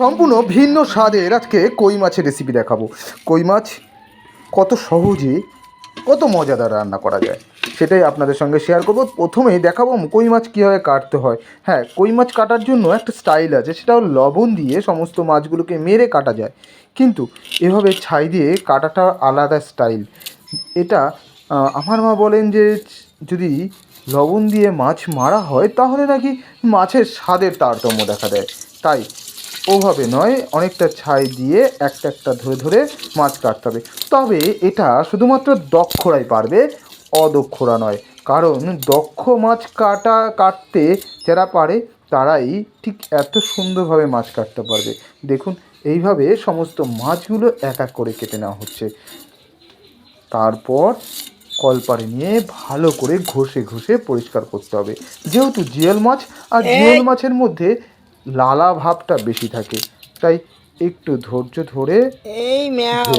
সম্পূর্ণ ভিন্ন স্বাদের আজকে কই মাছের রেসিপি দেখাবো। কই মাছ কত সহজে, কত মজাদার রান্না করা যায়, সেটাই আপনাদের সঙ্গে শেয়ার করব। প্রথমেই দেখাবো কই মাছ কীভাবে কাটতে হয়। হ্যাঁ কই মাছ কাটার জন্য একটা স্টাইল আছে, সেটা লবণ দিয়ে সমস্ত মাছগুলোকে মেরে কাটা যায়। কিন্তু এভাবে ছাই দিয়ে কাটাটা আলাদা স্টাইল এটা আমার মা বলেন যে, যদি লবণ দিয়ে মাছ মারা হয়, তাহলে নাকি মাছের স্বাদের তারতম্য দেখা দেয়। তাই ওভাবে নয় অনেকটা ছাই দিয়ে একটা একটা ধরে ধরে মাছ কাটতে হবে। তবে এটা শুধুমাত্র দক্ষরাই পারবে অদক্ষরা নয়। কারণ দক্ষ মাছ কাটা কাটতে যারা পারে তারাই ঠিক এত সুন্দরভাবে মাছ কাটতে পারবে। দেখুন এইভাবে সমস্ত মাছগুলো এক এক করে কেটে নেওয়া হচ্ছে। তারপর কলপারে নিয়ে ভালো করে ঘষে ঘষে পরিষ্কার করতে হবে। যেহেতু জিওল মাছ আর জিওল মাছের মধ্যে লালা ভাবটা বেশি থাকে। তাই একটু ধৈর্য ধরে এই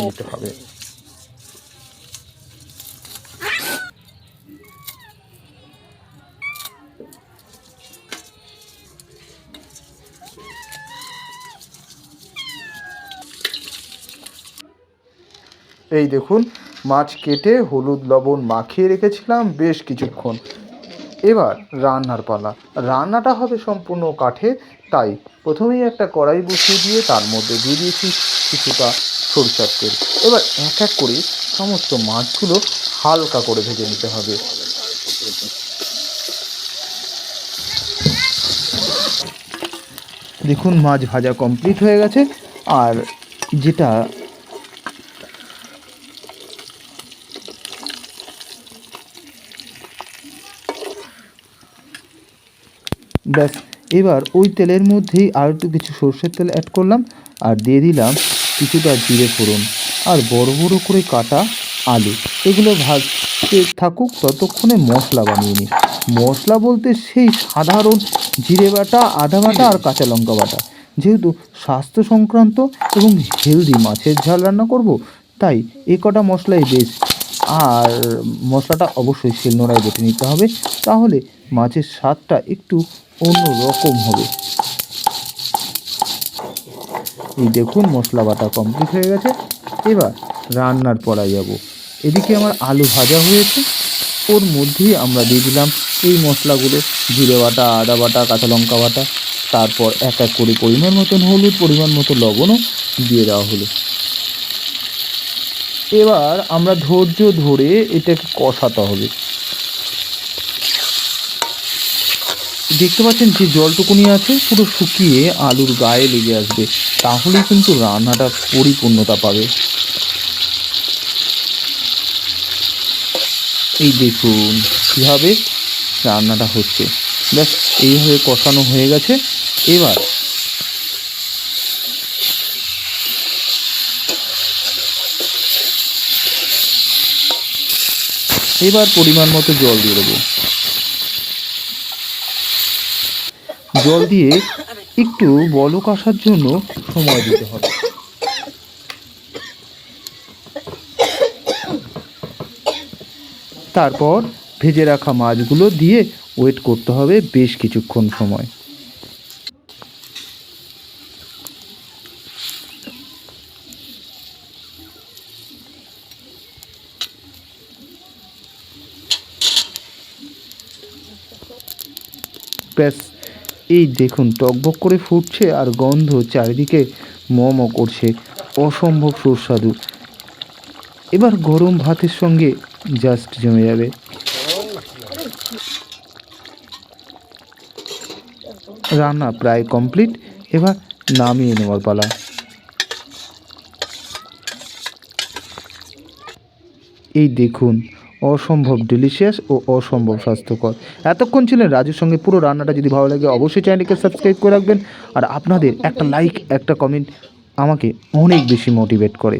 নিতে হবে। এই দেখুন মাছ কেটে হলুদ লবণ মাখিয়ে রেখেছিলাম বেশ কিছুক্ষণ। এবার রান্নার পালা। রান্নাটা হবে সম্পূর্ণ কাঠে, তাই প্রথমেই একটা কড়াই বসিয়ে দিয়ে তার মধ্যে দিয়ে দিয়েছি কিছুটা সরষার তেল। এবার এক এক করে সমস্ত মাছগুলো হালকা করে ভেজে নিতে হবে। দেখুন, মাছ ভাজা কমপ্লিট হয়ে গেছে। আর যেটা ব্যাস, এবার ওই তেলের মধ্যেই আর একটু কিছু সর্ষের তেল অ্যাড করলাম আর দিয়ে দিলাম কিছুটা জিরে ফোড়ন আর বড় বড় করে কাটা আলু। এগুলো ভাজতে থাকুক, ততক্ষণে মশলা বানিয়ে নিই। মশলা বলতে সেই সাধারণ জিরে বাটা, আদা বাটা আর কাঁচা লঙ্কা বাটা। যেহেতু স্বাস্থ্য সংক্রান্ত এবং হেলদি মাছের ঝাল রান্না করব, তাই এ কটা মশলাই বেশ আর মশলাটা অবশ্যই শিলনোড়ায় বেটে নিতে হবে, তাহলে মাছের স্বাদটা একটু অন্য রকম হবে। এই দেখুন মশলা বাটা কমপ্লিট হয়ে গেছে। এবার রান্নার পড়ায় যাব। এদিকে আমার আলু ভাজা হয়েছে। ওর মধ্যেই আমরা দিয়ে দিলাম এই মশলাগুলো, জিরে বাটা, আদা বাটা, কাঁচা লঙ্কা বাটা। তারপর এক এক করে পরিমাণ মতন, হলুদ পরিমাণ মতো, লবণও দিয়ে দেওয়া হলো। এবার আমরা ধৈর্য ধরে এটাকে কষাতে হবে। দেখতে পাচ্ছেন যে জলটুকুনি আছে পুরো শুকিয়ে আলুর গায়ে লেগে আসবে। তাহলেই কিন্তু রান্নাটা পরিপূর্ণতা পাবে। এই দেখুন কীভাবে রান্নাটা হচ্ছে। ব্যাস, এইভাবে কষানো হয়ে গেছে। এবার এবার পরিমাণ মতো জল দিয়ে দেবো। জল দিয়ে একটু বলক আসার জন্য সময় দিতে হবে। তারপর ভেজে রাখা মাছগুলো দিয়ে ওয়েট করতে হবে বেশ কিছুক্ষণ সময়। ব্যাস, এই দেখুন, টকবক করে ফুটছে আর গন্ধ চারিদিকে মম করছে। অসম্ভব সুস্বাদু। এবার গরম ভাতের সঙ্গে জাস্ট জমে যাবে। রান্না প্রায় কমপ্লিট এবার নামিয়ে নেওয়ার পালা। এই দেখুন অসম্ভব ডিলিশিয়াস ও অসম্ভব স্বাস্থ্যকর। এতক্ষণ ছিলেন রাজুর সঙ্গে পুরো রান্নাটা যদি ভালো লাগে অবশ্যই চ্যানেলকে সাবস্ক্রাইব করে রাখবেন আর আপনাদের একটা লাইক একটা কমেন্ট আমাকে অনেক বেশি মোটিভেট করে।